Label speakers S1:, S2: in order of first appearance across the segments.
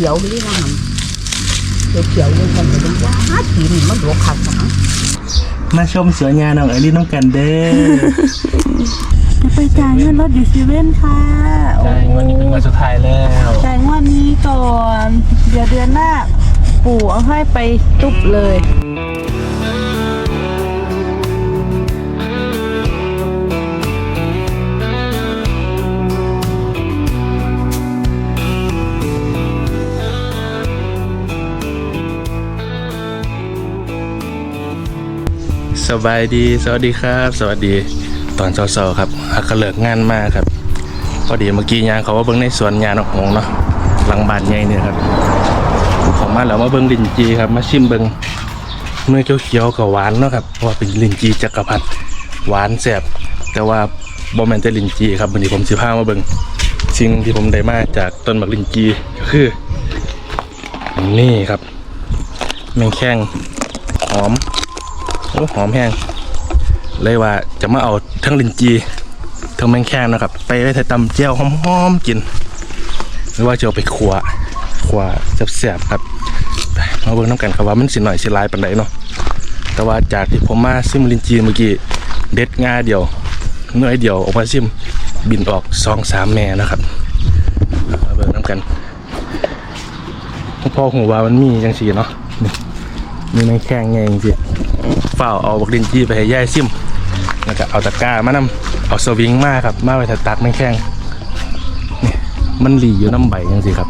S1: ขียวๆนี่นะมันเขียวๆนี่มันจะเป็นว่าสีนี่มันดกขัดนะ
S2: มาชมสวยงามน้องเอลี่น้องกันเด้อ
S3: จะไปจ่ายเงินรถดิซิเว่นค่ะ
S2: ใช่วันนี้เป็นวันสุดท้ายแล้ว
S3: จ่ายงวดนี้ก่อน เดี๋ยวเดือนหน้าปู่เอาให้ไปตุ๊บเลย
S2: สบายดี สวัสดีครับ สวัสดี ตอนเช้าๆครับหักกระเลิกงานมากครับพอดีเมื่อกี้ยางเขาว่าเบิ้งในสวนยางนกหงเนาะหลังบ้านใหญ่เนี่ยครับของมาแล้วมาเบิ้งลินจีครับ มาชิมเบิ้งเนื้อเขียวๆกับหวานเนาะครับเพราะว่าเป็นลินจีจักรพรรดิหวานแซ่บแต่ว่าบ่แมนแต่ลินจีครับวันนี้ผมสิพามาเบิ้งสิ่งที่ผมได้มาจากต้นหมากลินจีก็คือ นี่ครับแมงแข้ง หอมแห้ง เลยว่าจะมาเอาทั้งลินจีทั้งแมงแข้งนะครับ ไปไว้ใส่ตำเจียวหอมๆกิน หรือว่าจะเอาไปขัวขัวแซ่บๆครับมาเบิ่งน้ำกันครับว่ามันสิหน่อยสิลายปานใดเนาะแต่ว่าจากที่ผมมาซิมลินจีเมื่อกี้เด็ดง่าเดียวหน่วยเดียวออกมาซิมบินออกสองสามแม่นะครับมาเบิ่งน้ำกันพ่อหูว่ามันมีจังสีเนาะนี่มีแมงแข้งไงจริง เฝ้าเอาบักดินจี้ไปให้ย่ายซิมแล้วก็เอาตะกร้ามานำเอาสวิงมาครับ มาไว้ถ้าตักไม่แข้งนี่มันหลีอยู่น้ำใบยังสิครับ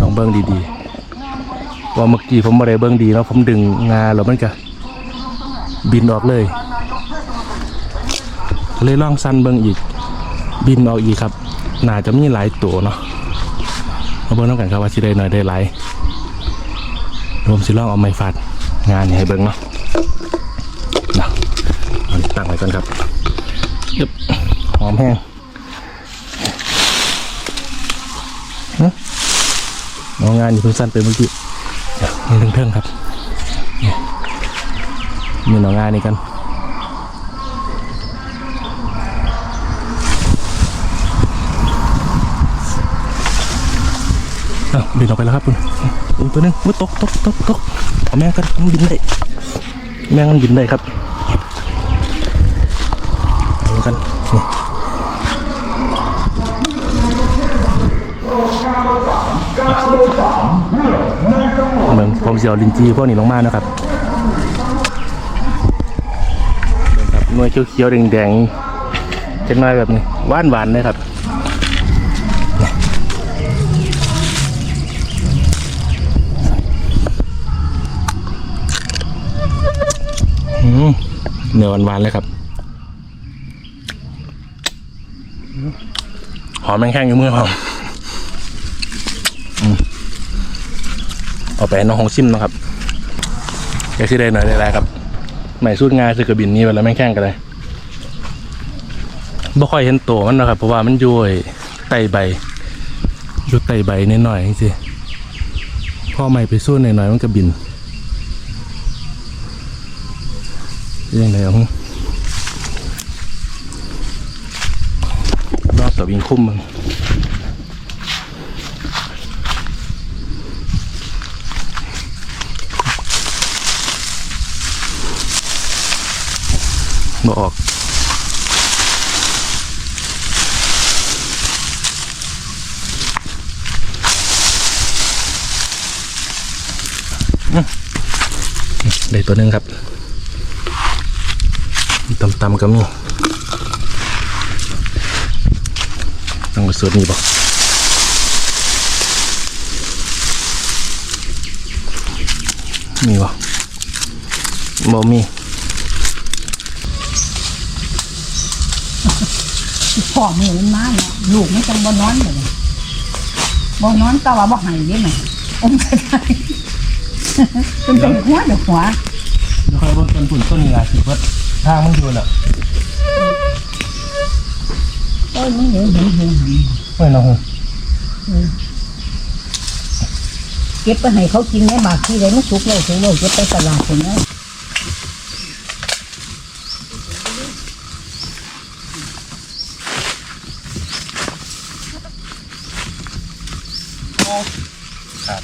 S2: ต้องเบิ้งดีๆ ว่าเมื่อกี้ผมไม่ได้เบิ้งดีเนาะผมดึงงาแล้วมันก็บินออกเลย เลยล่องสั้นเบิ้งอีก บินออกอีกครับน่าจะมีหลายตัวเนาะมาเบิ้งน้ำกันครับว่าสิได้หน่อยได้หลายผมสิลองเอาไม้ฟาด งานนี่ให้เบิ่งเนาะนะเอานี่ตั้งไว้ก่อนครับยึบหอมแห้งฮะเอางานนี่เพิ่งสั้นไปเมื่อกี้เดี๋ยวนี่เทิงๆครับนี่มีหนองงานนี่กัน บินออกไปแล้วครับคุณอีกตัวนึงมุดตกตกตกตกเอาแม่งกันมันบินได้แม่งมันบินได้ครับเอากันนี่เหมือนผมเสียวลินจีพวกนี้ลงมานะครับเบิ่งครับหน่วยเขียวๆแดงๆจังน้อยแบบนี้หวานหวานๆเลยครับ เนื้อหวานๆเลยครับหอมแมงแข้งอยู่มือผมอืมเอาไปน้องหงซิมนะครับแกคือได้หน่อยได้ไรครับใหม่สูตรงานคือกระบินนี้ไปแล้วแม่งแข้งกันเลยบ่ค่อยเห็นตัวมันนะครับ เพราะว่ามันอยู่ไอ้ไตใบอยู่ไตใบนิดหน่อยๆสิพ่อใหม่ไปสู้หน่อยๆมันก็บิน ยังไงอะฮึรอบตัววิ่งคุ้มมึงบออกได้ตัวนึงครับ ตำตำๆก็มีต้องมาสูตรนี้บอกมีบ่บ่มี
S1: พ่อแม่มันมาเนาะลูกไม่จังบ่นอนเลยบ่นอนแต่ว่าบ่ใหายได้ไหมอมกระไดเป็นเป็นหัวเด็กหัว
S2: เดี๋ยวค่อยเบิ่งต้นปุ่นต้นนี้ล่ะสิเพิ่น ทางมันอยู่น่ะ
S1: โอ้ยมันเห็นเห็นเห็นหัน
S2: เฮ้ยน้อง
S1: เก็บไปให้เขากินในบากที่ไรมันสุกเลยสุกเลยเก็บไปตลาดคนนั้น
S2: ครับ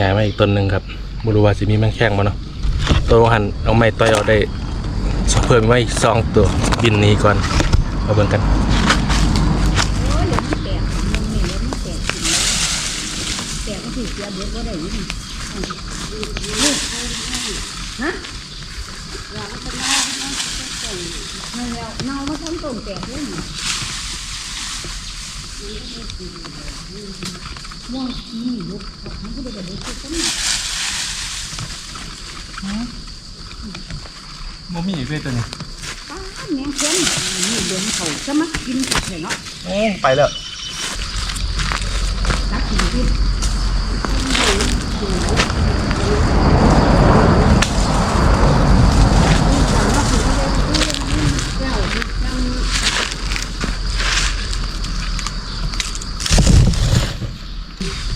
S2: ย้ายมาอีก ต้นหนึ่งครับบรูว่าสิมีแมงแข้งมาเนาะตัวหันเอาไม้ต่อยเอาได้เพิ่มไว้อีกสองตัวบินนี้ก่อนมาเบิ่งกัน
S1: โอ้ยเนแตกมันนี่เดี๋ยวมันแตกกินแล้วแตกก็ถือเสียเบิดบ่ได้อยู่นี่ฮะอยากมันเนามันจะแตกไม่แล้วเน่ามาทั้งต้นแตกเลย วงขี้ลูกมันก็ได้แบบนี้คือต้น
S2: บ่มีอีกเลยตัวนี้
S1: ป้าแมงเข็มนี่เดินเขาจะมากินกับเลยเนาะ
S2: ไปแล้ว
S1: นักกินกิน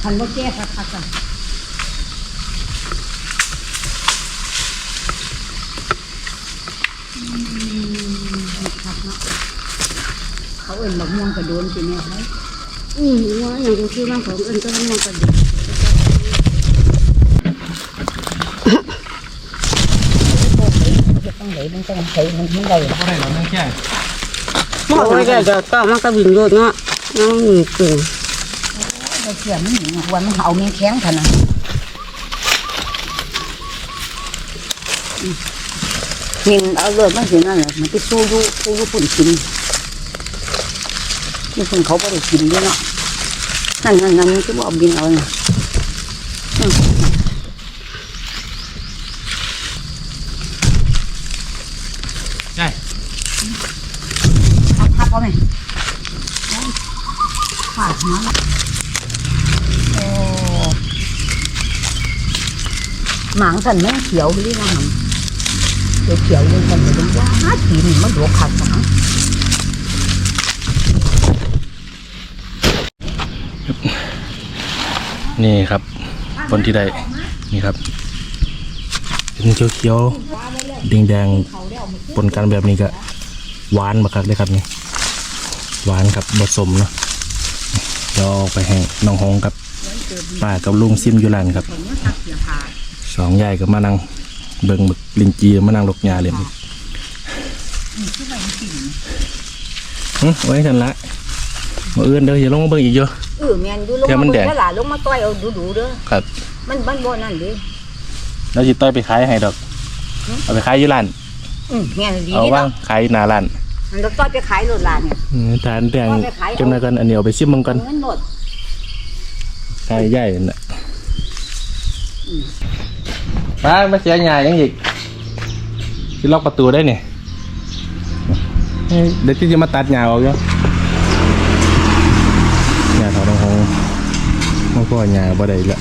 S1: ทันว่าแก้คักคักๆอะอืมคักเนาะเขาเอ็นบักม่วงกระโดนสิเนี่ยไหม
S4: อืมว่าอย่างกูคิดว่าของอื่นก็มันมองกันดี
S1: ต้องไหนมันต้องใช้มันไม่ได้
S2: บ่ได้แล้วแมงแข้ง
S4: มองไม่ได้จะก็มันก็บินโยดเนาะน้องมีกึ่ง
S1: เรา เชื่อมันหนีวันมันเอาเมีแข้งขนาดมินเอาเลยมันสินั่นแหละมันไปสู้ยูสู้ยูปุ่นกินนี่คนเขาไม่ได้กินด้วยเนาะนั่นนั่นนั่นที่บอกบินเอาเนี่ย
S2: ใช่
S1: พักพักเอาไหมฝาดน้ำโอ้ หมางสันแม่เขียวไปดินะหำเขียวเขียวยังกันเลยว่าขีนี่มันหลวขาดหมาง
S2: นี่ครับผลที่ได้นี่ครับเป็นเขียวๆแดงๆปนกันแบบนี้ก็หวานมากเลยครับนี่หวานครับผสมเนาะเดี๋ยวเอาไปให้น้องหงกับป้ากับลุงซิมยูร้านครับ สองยายก็มานั่งเบิ่งบักลินจีมานั่งลกยาเลยหึไว้ทันละมาเอื้อนเด้ออย่าลงมาเบิ่งอีกเยอะ
S1: เออแมนดูลง
S2: เดี๋ยว
S1: มา
S2: มันแด
S1: เบิ่
S2: ง
S1: งแล้วล่ะลงมาต้อยเอาดูๆเด้อ
S2: ครับ
S1: มันมันบ่นั่นเดิ
S2: แล้วจิต้อยไปขายให้ดอก เอาไปขายอยู่ร้าน
S1: อืมแม่นดี
S2: เอา
S1: นี่
S2: ว่าง
S1: เนาะ
S2: ขายหน้าร้าน
S1: มันต้องต้อยไปขายโลดลานเนี่ย
S2: อืมทานแดง
S1: เอาไปขายเอา
S2: จังนั้นกันอันนี้เอาไปซิมมังกัน
S1: เงินโลด
S2: ขายใหญ่น่ะ ป้ามาเสียหายยังอีกที่ล็อกประตูได้เนี่ยเดี๋ยวที่จะมาตัดหยาออกอยู่หยาถอดรองเท้ามันก็หยาบ่ได้ละ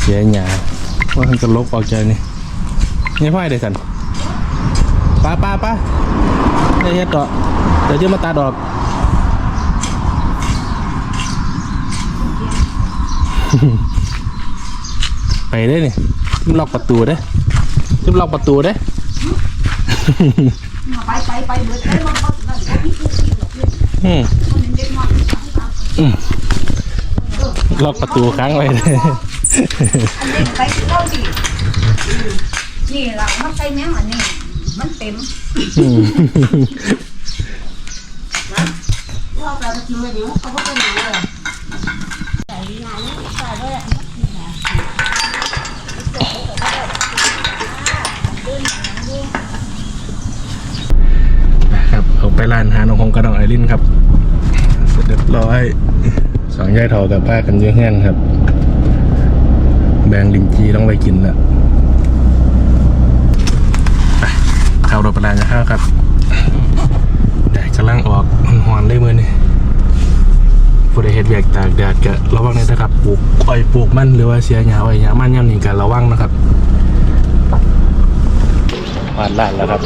S2: เสียหยาว่ามันจะลบออกจากนี่นี่พ่อไอ้เดสันป้าป้าป้าได้เฮ็ดต่อเดี๋ยวจะมาตัดออก ไปได้เนี่ยจิ้มล็อกประตูได้จิ้มล็อกประตูได้
S1: ไปไปไปเบิดไปมันบ่นั่นบ่มีผู้กินหรอกเนี่ย
S2: อืม
S1: มันเป็นเด็กน้อย
S2: ล็อกประตูค้างไว้เลย
S1: อันนี้ไปเล่าดินี่ล่ะมันใส่แมงอันนี้มันเต็ม
S2: อืม
S1: ว่าแต่กินไม่ดีเขาก็เป็นอย่างนี้เลย
S2: ครับเอาไปร้านหาน้องคงกระดองไอรินครับ เสร็จเรียบร้อยสองยายทอกับป้ากันเยอะแห้งครับ แบงลินจีต้องไปกินล้วไปเข้ารถไปร้านจะข้าครับแดดกำลังออกหอนๆเลยมือนี่ ผู้ใดเฮ็ดเวียกตากแดดก็ระวังเลยนะครับปลูกอ้อยปลูกมันหรือว่าเสียหญ้าอ้อยหญ้ามันย่ำนี่ก็ระวังนะครับวาดร้านแล้วครับ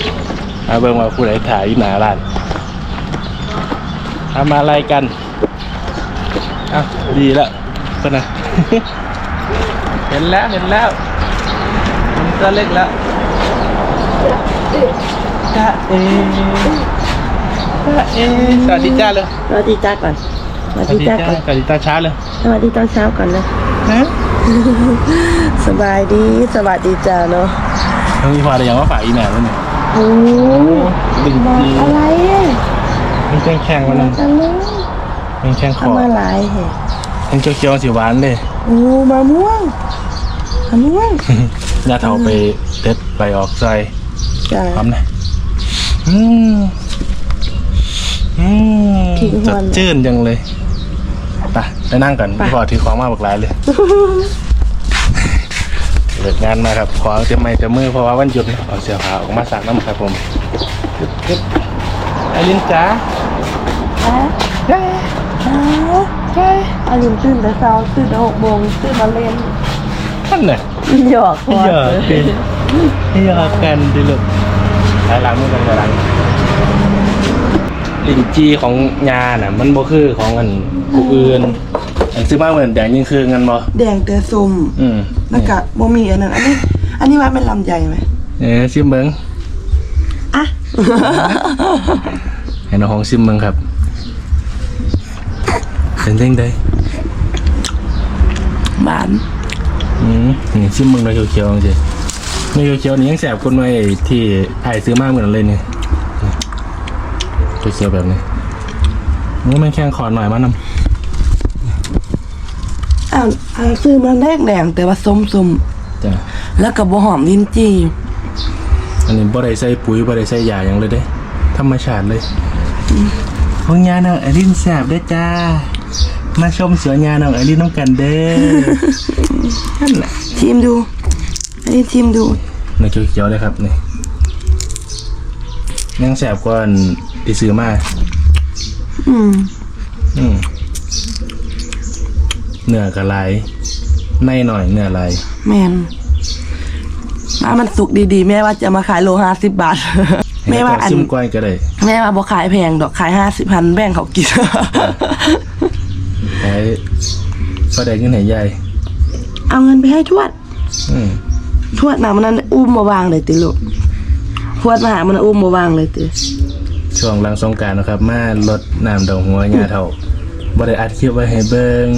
S2: มาเบิ่งว่าผู้ใดถ่ายอยู่หน้าร้านทำอะไรกันอ้าวดีแล้วเพิ่นนะเห็นแล้วเห็นแล้วมันตัวเล็กแล้วจ้าเอจ้าเอสวัสดีจ้าเลย
S3: สวัสดีจ้าก่อน สวัส
S2: สวัส
S3: ดี
S2: ดี
S3: จ้า
S2: จ้า
S3: ก่อน
S2: สวัสดีตาช้าเลย
S3: สวัสดีตอนเช้าก่อนเลย
S2: ฮะ
S3: สบายดีสวัสดีจ้าเนาะ
S2: ต้องมีพอแต่ยังว่าฝากอีแมลแล้วเนี่ย
S3: โอ้
S2: ดึงจี
S3: อะไรอะ
S2: มันแข็งแข็งมันนึง
S3: จังเลย
S2: มันแข็งคอ
S3: ทำมาหลายแห่
S2: มันเคี้ยวๆสีหวานเลย
S3: โอ้มะม่วงมะม่วง
S2: ยาเทาไปเด็ดไปออกใจ
S3: จ้า
S2: พร้อมนะอืมอืม
S3: ขิงห
S2: ส
S3: วาน
S2: ดชื่นจังเลย ไปไปนั่งกันพี่พอถือของมาบักหลายเลย เลิกงานมาครับขอเตรียมไม้เตรียมมือเพราะว่าวันหยุดเนอะเอาเสื้อผ้าออกมาสักน้ำครับผมปึ๊บไอลินจ๋า
S3: ใช่อายุตื่นแต่เช้าตื่นแต่หกโมงตื่นมาเล่น
S2: ท่านน่ะ
S3: หยอกพอ
S2: หยอกกันหยอกกันดิลูกหลายหลังมือกันหลายหลังลินจีของยาน่ะ มันบ่คือของอัน ผู้อื่นอันซื้อมาเหมือนแดงยิ่งคือเงินบ่
S5: แดงแต่ส้ม
S2: อืม
S5: แล้วก็บ่มีอันนั้นอันนี้ อันนี้ว่าเป็นลำใหญ่ไหม
S2: เออซิมเบิง
S5: อะ
S2: ให้น้องของซิมเบิงครับเป็นเร่งได้
S5: หวาน
S2: อืมนี่ซิมเบิงเลยเขียวๆจริงๆในเขียวๆนี่ยังแสบคนไว้ที่ไอ้ซื้อมาเหมือนเลยนี่เขียวๆแบบนี้นี่มันแข็งขอหน่อยมานำ
S5: อ้าวอันซื้อมาแดงแดงแต่ว่าส้มส้ม
S2: จ้ะ
S5: ๆแล้วก็บ่หอมลิ้นจี่
S2: อันนี้บ่ได้ใส่ปุ๋ยบ่ได้ใส่ยาหยังเลยเด้ธรรมชาติเลยของยาน้องไอรินแซ่บเด้อจ้า มาชมสวนยาน้องไอรินน้องกันเด้อนั่นแหละ
S5: ชิมดูอันนี้ชิมดู
S2: ในเขียวๆเลยครับนี่ยังแซ่บกว่าอันที่ซื้อมา
S5: อืม
S2: อืม เนื้อกระไรในหน่อยเนื้อลาย
S5: แมนมามันสุกดีๆ แม่ว่าจะมาขายโลห้าสิบบาท แม่ว่าอัน
S2: ซิมก้อยก็ได้
S5: แม่ว่าบ่ขายแพงดอกขายห้าสิบพันแบ่งเขากิน
S2: ใช้ก็ได้เงินให้ยาย
S5: เอาเงินไปให้ทวด
S2: อืม
S5: ทวดน่ะมันนั้นอุ้มมาวางเลยติลูกทวดมาหามันอุ้มมาวางเลยติ
S2: ช่วงหลังสงกรารนาะครับ มาลดน้ำดอกหัวยาเท่าบ่ได้อัดคลิปไว้ให้เบิ่ง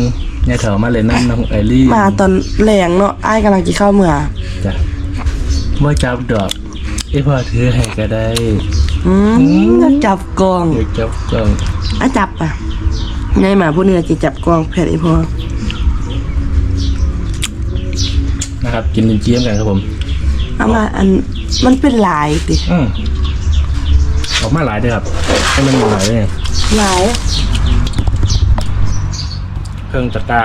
S2: ยาเท่ามาเล่นน้ำน้องไอรี่
S5: มาตอนแรงเนาะอ้ายกำลังกินข้าวเมื่อ
S2: จ้ะบ่จับดอกไอพ่อถือให้ก็ได้
S5: อืมแล้วจับกอง
S2: อยากจับกล้อง
S5: อะจับอะไงหมาพวกนี้จะจับกองแผ่นไอ้พ่อ
S2: นะครับ กินลิ้นจี่กันครับผม
S5: เอามาอันมันเป็นลายติ
S2: อืมออกมาหลายเด้อครับให้มันหลายเลย
S5: ลาย
S2: เครื่องตะกร้า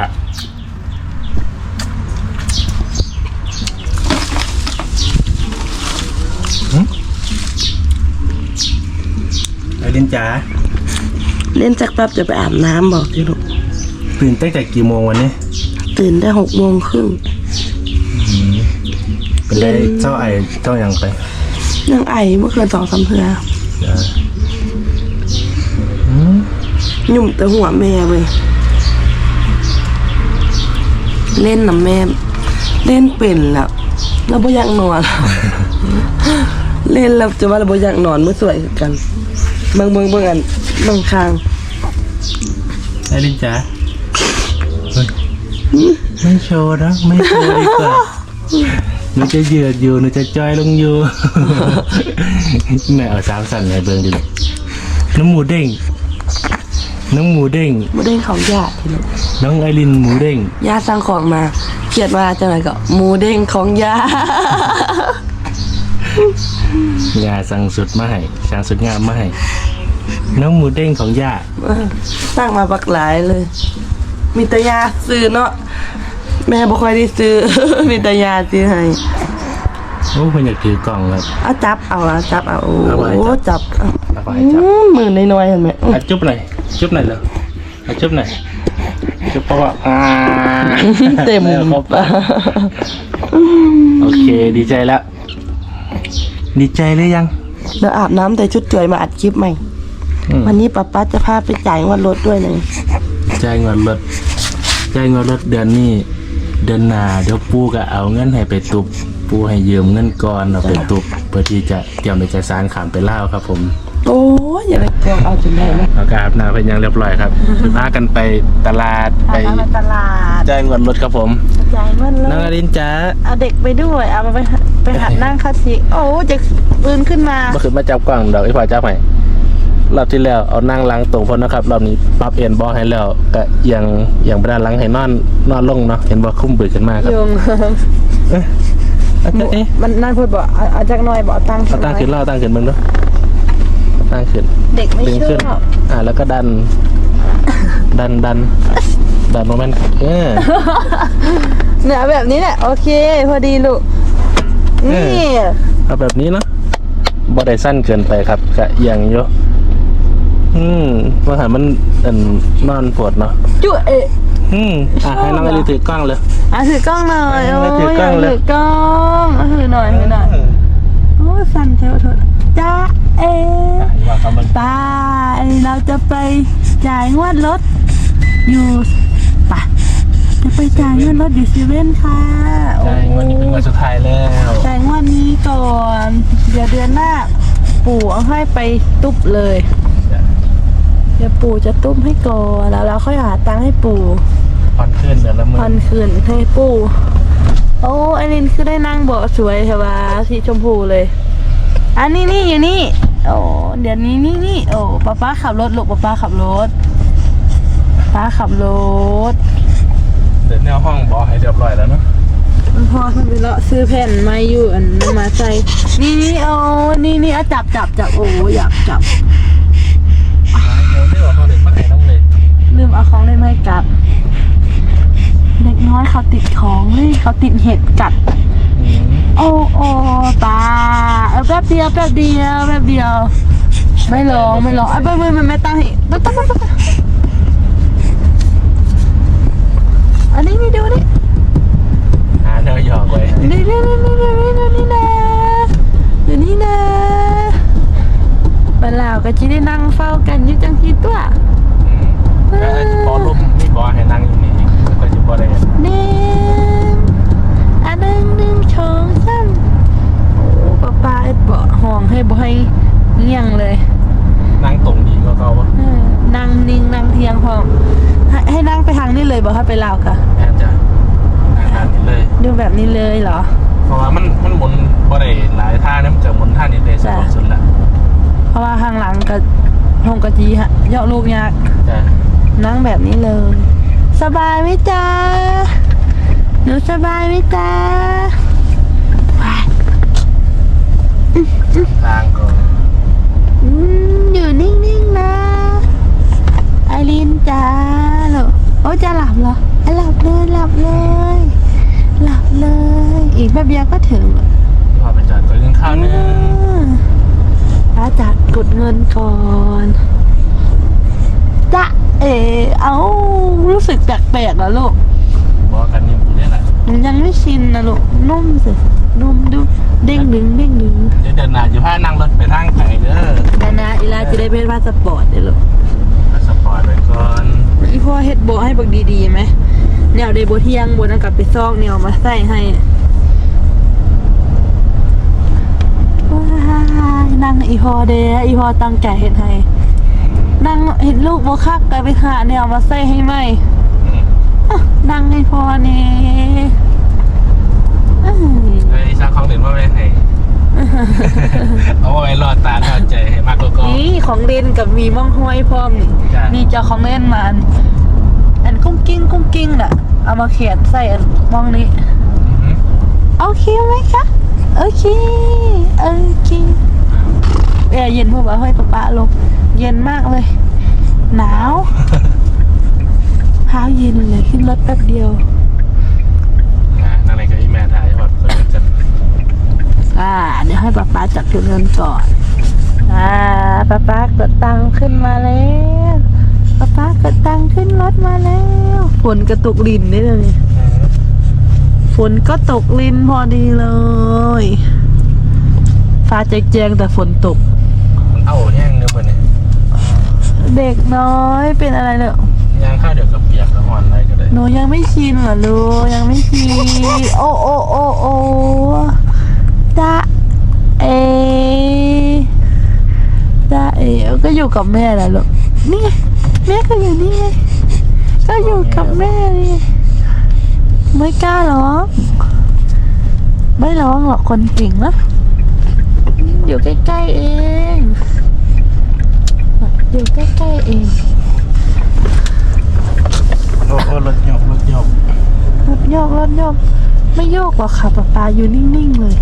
S2: หึไอรินจ๋า
S5: เล่นสักแป๊บจะไปอาบน้ำบอกสิลูก
S2: ตื่นตั้งแต่กี่โมงวันนี้
S5: ตื่นได้หกโมงครึ่ง
S2: เป็นได้เจ้าไอเจ้าหยังไป
S5: ยังไอเมื่อคืนสองสามเทือ
S2: จ้ะ
S5: ยุ่มแต่หัวแม่เว้ย เล่นน้ำแม่ เล่นเป็นแล้วเราบ่อยากนอน เล่นแล้วจะว่าเราบ่อยากนอนเมื่อสวยคือกันเบิ่งเบิ่งเบิ่งอันเบิ่งข้าง
S2: ไอรินจ๋าเฮ้ยไม่โชว์นะไม่โชว์ดีกว่าหนูจะเหยือดอยู่หนูจะจอยลงอยู่ แม่เอาสามสั่นไงเบิ่งดิลูกน้องหมูเด้ง น้องหมูเด้ง
S5: บ่ได้เขาญาติทีลูก
S2: น้องไอรินหมูเด้ง
S5: ย่าสั่งของมาเขียนว่าจังไรก็หมูเด้งของย่า
S2: ยาสั่งสุดมาให้สั่งสุดงามมาให้น้องหมูเด้งของย่า
S5: สร้างมาบักหลายเลย มีแต่ยาซื้อเนาะแม่บ่ค่อยได้ซื้อ มีแต่ยาซื้อให้
S2: โอ้เพิ่นอยากถือกล่องครับ
S5: เอาจับเอาอะจับเอาโอ้
S2: เอาไว้จับ
S5: จับเอา
S2: เอาไปให้จับ
S5: อืมมือน้อยๆเห็นไหมอื้อ
S2: อะจุ๊บหน่อย จุ๊บหน่อยเลยอะจุ๊บหน่อยจุ๊บเพราะว่าอ่า
S5: เต็ม
S2: แล้วครับโอเค ดีใจแล้ว ดีใจหรือยัง
S5: แล้วอาบน้ำแต่ชุดจวยมาอัดคลิปใหม่
S2: อืม
S5: วันนี้ป๊าป๊าจะพาไปจ่ายงวดรถด้วยเลย
S2: จ่ายเงินรถจ่ายเงินรถเดือนนี้ เดือนหน้าเดี๋ยวปู่ก็เอาเงินให้ไปตุบปู่ให้ยืมเงินก่อนเอาไปตุบพื่อที่จะเตรียมเอกสารขามไปลาวครับผม
S5: โอ้ยอย่าไปกลัวเอาจนได้นะ
S2: แล้วก็อาบน้ำเป็นอยังเรียบร้อยครับคือพากันไปตลาดไป
S3: พาไปตลาด
S2: จ่ายเงินรถครับผม
S3: จ่ายเงินเล
S2: น้องอยรินจ้า
S3: เอาเด็กไปด้วย เอาไปไปหัดนั่งคาสิโอ้จะปืนขึ้นมา
S2: เมื่อคืนมาจับกล้องดอกไอ้พ่อจับให้รอบที่แล้วเอานั่งหลังตรงพอนะครับรอบนี้ปรับเอ็นบอให้แล้วก็เอียังเอียังไปด้านหลังให้นอนนอนลงเนาะเห็นบอคุ้มบือขึ้นมาครับ
S3: ยง
S2: เอาเอ๊ะ
S3: มันนั่นพูดบอกเอาเอาจากหน่อยบอกเอาตังค์
S2: เอาตั้งขึ้นแล้วเอาตั้งขึ้นมึงด้วยเอา ตั้งขึ้น
S3: เด็กไม่
S2: ดึง
S3: ช
S2: ขึ้น
S3: อบ
S2: อ่า แล้วก็ดัน ดันดัน ดันโมเมนต์เออ
S3: เนี่ยแบบนี้แหละ โอเค พอดีลูกนี่
S2: เอาแบบนี้เนาะบ่ได้สั้นเกินไปครับกะเอียงอยู่อืมว่าหามันอันนอนปวดเนาะ
S3: จุเอะ
S2: อืมอะให้น้องอลิถือกล้องเลย
S3: อะถือกล้องหน่อย
S2: เอ
S3: โอ้
S2: อยถือกล้อง
S3: อยาก
S2: เลย
S3: ถือกล้องอะถือหน่อยถือหน่อย โอ้ยสั่นเทวทนจ้า เอ
S2: ว่าเขามัน
S3: ไป้าเราจะไปจ่ายงวดรถอยู่ไป่ะจะไปจ่ายงวดรถอยู่เซเว่นค่ะโอ้
S2: ใช่วันนี้เป็นวันสุดท้ายแล้ว
S3: จ่ายงวดนี้ก่อน เดี๋ยวเดือนหน้า ปู่เอาให้ไปตุ๊บเลย เดี๋ยวปู่จะตุ้มให้ก่อนแล้วเราค่อยหาตังค์ให้ปู่
S2: ผ่อนขึ้นเดือนละหมื่
S3: พันคืนให้ปู่ โอ้ไอรินคือได้นั่งเบาะสวยใช่ปะสีชมพูเลย อันนี้นี่อยู่นี่ โอ้เดี๋ยวนี้นี่นี่โอ้ป้าป้าขับรถลูกป้าป้าขับรถป้าขับรถ
S2: เดี๋ยวแนวห้องบอให้เรียบร้อยแล้วเนาะ
S3: มันพอทำไปเลาะซื้อแผ่นไม้อยู่อันนั้นมาใส่นี่นี่โอ้นี่นี่เอาจับจับจับโอ้อยากจับ
S2: เดี๋ยวที่ว่าเขาเด็กมาให้น้องเลย
S3: ลืมเอาของเล่นมาให้กัดเด็กน้อยเขาติดของเฮ้ยเขาติดเห็ดกัด
S2: อืม
S3: โอ้โอ้ตา เออแป๊บเดียวแป๊บเดียวแป๊บเดียว ไม่ร้องไม่ร้องไอ้ยไม่ไม่ไม่ไม่ตั้งให้ตั้งตั้งตั้งตั้งอันนี้นี่ดูนี่
S2: หาแนวหยอกไว้
S3: นี่นี่นี่นี่นี่นี่นี่นะเดี๋ยวนี้นะเวลาก็จะได้นั่งเฝ้ากันอยึดจังทีตัว
S2: อืมก็บอลลุ่มนี่บอให้นั่งอยู่นี่แล้วก็จะบอได้
S3: หนึ่ เงี้ยงเลย
S2: นั่งตรงดีก็เขาวะ
S3: เออนั่งนิ่งนั่งเทียงพร้อมให้ให้นั่งไปทางนี้เลยบอกให้ไปลาวค่ะ
S2: แม่จะนั่งด้านนี้เลย
S3: ดูแบบนี้เลยเหรอ
S2: เพราะว่ามันมันหมุนบ่ได้หลายท่านะมันจะหมุนท่านี้ได้สะดวกสุดละ
S3: เพราะว่าข้างหลังกับหงกะจีฮะเยาะลูกยาก
S2: จ้ะ
S3: นั่งแบบนี้เลย สบายไหมจ๊ะหนูสบายไหมจ๊ะว้าย
S2: ทางก็
S3: อืมอยู่นิ่งๆนะไอรินจ้าเหรอโอ้จะหลับเหรออะหลับเลยหลับเลย หลับเลย อีกแป๊บเดียวก็ถึง
S2: พอไปจอดก็กินข้าวนึง
S3: ป้าจัดกดเงินก่อนจะเออเอารู้สึกแปลกๆแล้วลูก
S2: บอกกันนี่เนี่ยแหละ
S3: หนูยังไม่ชินนะลูกนุ่มสินุ่มดู เด้งดึงเด้งดึง
S2: เดี๋ยวเดินหน้าอยู่พานั่งรถไปทางไกลเด้อ
S3: แต่นะอีลาจะได้เป็นพาสปอร์ตเด้อลูก
S2: เอาสปอร์ตไว้ก่อน
S3: อีพ่อเฮ็ดโบให้บักดีๆไหมแนวเดโบเที่ยงบนนั้นกลับไปซอกแนวมาใส่ให้ว้ายนั่งอีพอเดะอีพอตั้งใจเฮ็ดให้นั่งเห็นลูกบ่คักกลายไปหาแนวมาใส่ให้ไหม
S2: อืม
S3: อะนั่งให้พอนี่เอ้ย
S2: เอาไว้รอดตาทอดใจให้มากกว่าก็
S3: นี่ของเล่นกับมีม่องห้อยพร้อมนี่
S2: จ้ะ
S3: นี่เจ้าของเล่นมาอันอันกุ้งกิ้งกุ้งกิ้งน่ะ เอามาเขียนใส่อันม่องนี้
S2: อืม
S3: โอเคไหมคะโอเคโอเคแอร์เย็นพวกว่าเฮ้ยป๊าป๊าลงเย็นมากเลย หนาวเท้าเย็นเลยขึ้นรถแป๊บเดียว
S2: อ่านั่นอะไรก็อีแม่ถ่ายแบบคนเดียวกัน
S3: อ่า เดี๋ยวให้ป๊าป๊าจัดเงินก่อน อ่าป๊าป๊ากดตังค์ขึ้นมาแล้วป๊าป๊ากดตังค์ขึ้นรถมาแล้วฝนกระตุกลินนี่เลย
S2: อืม
S3: ฝนก็ตกลินพอดีเลย ฟ้าแจ้งๆแต่ฝนตก
S2: มันเอาแห้งเนื้อไปเนี่ย
S3: เด็กน้อยเป็นอะไรเนอะ
S2: ย่างข้าวเดี๋ยวกับเปียกแล้วอ่อนอะไรก็ได้
S3: หนูยังไม่ชินเหรอลูกยังไม่ชินโอ้โอ้โอ้โอ้ ได้เอได้เอก็อยู่กับแม่แล้วลูกนี่ไงแม่ก็อยู่นี่ไงก็อยู่กับแม่นี่ไม่กล้าร้องไม่ร้องหรอกคนจริงนะอยู่ใกล้ๆเองอยู่ใกล้ๆเอง
S2: โอ้โหรถยกรถยก
S3: รถยกรถยกไม่โยกหรอกค่ะป้าปาอยู่นิ่งๆเลย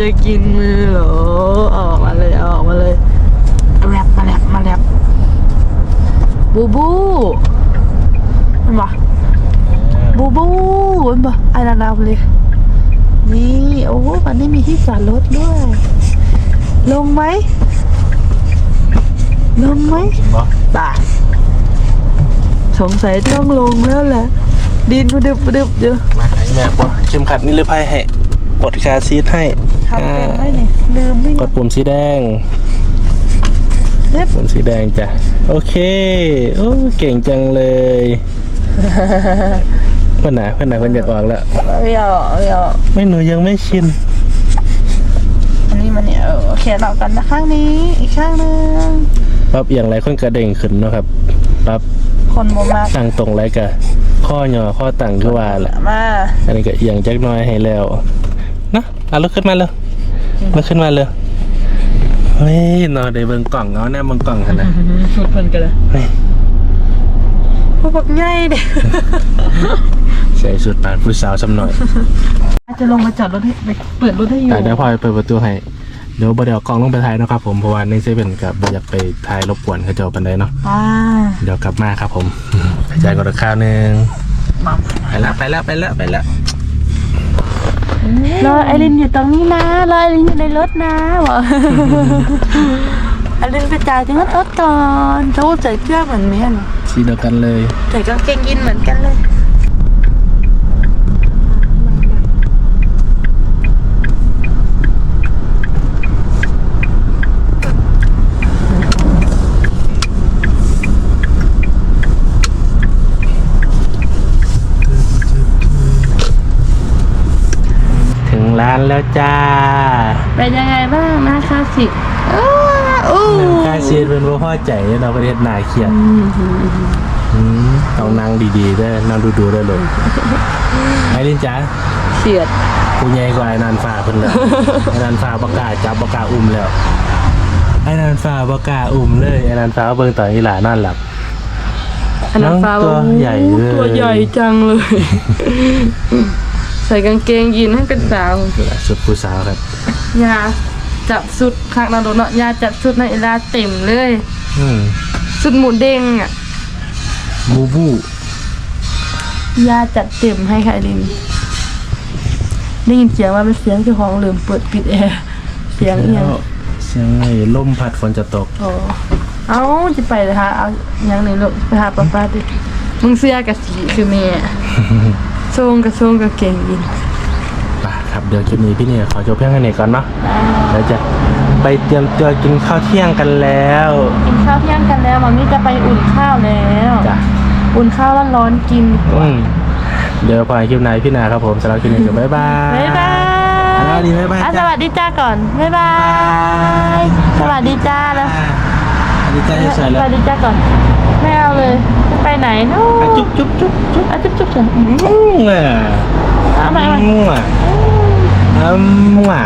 S3: จะกินมือเหรอออกมาเลยเอาออกมาเลยแรปมาแรปมาแรปบูบูเห็นปะบูบูเห็นปะไอ้ระดับเลยนี่โอ้โหวันนี้มีที่จอดรถด้วย ลงไหมลงไหม
S2: จริงปะ
S3: ป่ะสงสัยต้องลงแล้วแหละดินประดึบประดึบเยอะ
S2: มาให้แม่ปลดเข็มขัดนิรภัยให้ปลดคาซีทให้
S3: ทำเป็นไหมเนี่ยลืมไม่
S2: กดปุ่มสีแดง
S3: เล็บ
S2: ปุ่มสีแดงจ้ะ โอเค โอ้เก่งจังเลยเพื่อนไหนะเพื่อนไหนะเพื่อนอยากออกแล้ว
S3: ไม่เอาไม่เอา
S2: ไม่หนูยังไม่ชิน
S3: อันนี้มันเนี่ยเออโอเคเรากันนะข้างนี้ อีกข้างหนึง
S2: ปั๊บอย่างไรคนกระเด้งขึ้นเนาะครับปั๊บ
S3: คนโมมาก
S2: ตั้งตรงไรกะข้อย่อข้อตั้งคือว่าแหละ
S3: มา
S2: อันนี้ก็เอียงจักหน้อยให้แล้ว นะเอาลุกขึ้นมาเลยลุกขึ้นมาเลยเฮ้ยนอนได้เบิ่งกล่องเอาแน่เบิ่งกล่องกันนะ
S3: ชุดเพิ่นกันเลย
S2: เฮ้ย
S3: พวกแบบง่ายเด็
S2: ใส่สุดปานผู้สาวสำหน่อย
S3: อาจจะลงมาจอดรถให้ไปเปิดรถให้อยู่
S2: แต่เดี๋ยวพอเปิดประตูให้เดี๋ยวบ่เดี๋ยวกล่องลงไปถ่ายเนาะครับผมเพราะว่าในเซเว่นกับบ่อยากไปถ่ายรบกวนเขาเจ้าปันใดเนาะ
S3: อ่า
S2: เดี๋ยวกลับมาครับผมไปจ่ายก่อนข้าวหนึงไปแล้วไปแล้วไปแล้วไปแล้ว
S3: รอไอรินอยู่ตรงนี้นะรอไอรินอยู่ในรถนะบอกไอรินไปจ่ายที่รถก่อนเขาใส่เสื้อเหมือนแม่เนาะ
S2: สีเดียวกันเลย
S3: ใส่กางเกงยีนเหมือนกันเลย
S2: ร้านแล้วจ้า
S3: เป็นยังไงบ้างนะคลาสสิกอ้าอู้
S2: หนึ่งค่าชีสเป็นว่าพ่อใจเราประเทศนาเครียดอืมต้องนั่งดีๆด้วยนั่งดูๆได้เลยไอ้ลินจ้า
S3: เสียด
S2: กูใหญ่กว่าไอ้นันฟ้าเพิ่นแล้วไอ้นันฟ้าประกล้าจับประกล้าอุ้มแล้วไอ้นันฟ้าประกล้าอุ้มเลยไอ้นันฟ้าเบิ่งตอนนี้หลานนั่นหลับ
S3: อันนั้นฟ้า
S2: น้องตัว
S3: บอก
S2: ใหญ่เลย
S3: ตัวใหญ่จังเลย ใส่กางเกงยีนให้เป็นสาว
S2: สุดผู้สาวครับ
S3: ยาจับสุดข้างนาโดนเนาะยาจับสุดในเวลาเต็มเลย
S2: อืม
S3: สุดหมูเด้งอะ
S2: บูบู
S3: ยาจัดเต็มให้ค่ะไอรินได้ยินเสียงว่าเป็นเสียงเจ้าของลืมเปิดปิดแอร์เสียงเอียง
S2: แล้วเสียงไอ้ลมพัดฝนจะตก
S3: โอ้เอาจะไปเลยค่ะเอายังนี่ลูกไปหาป้าป้าดิมึงเสื้อกับสีคือแม่ ทรงกับทรงกับเก่งยิน
S2: ไปครับเดี๋ยวคลิปนี้พี่เนี่ยขอจบเพียงแค่นี้ก่อนเนาะเดี๋ยวจะไปเตรียมตัวกินข้าวเที่ยงกันแล้ว
S3: กินข้าวเที่ยงกันแล้วมามี่จะไปอุ่นข้าวแล้ว
S2: จ้ะ
S3: อุ่นข้าวร้อนๆกิน
S2: อืมเดี๋ยวพอคลิปไหนพี่นาครับผมสำหรับคลิปนี้ก็บ๊ายบาย
S3: บ๊ายบาย
S2: สวัสดีบ๊ายบาย
S3: อะส
S2: จ้า
S3: วัสดีจ้าก่อนบ๊ายบาย สวัสดีจ้าแล้ว
S2: สวัสดีจ้าสวย
S3: ส
S2: แล้ว
S3: วัสดีจ้าก่อน ไม่เอาเลยจะไปไหนเนู้
S2: อะจุ๊บจุ๊บจุ๊บจุ๊บ
S3: อะจุ๊บจุ๊บเฉย
S2: อืมอะ
S3: เอาใหม่เอาใหม่
S2: อืมอะอืมอะ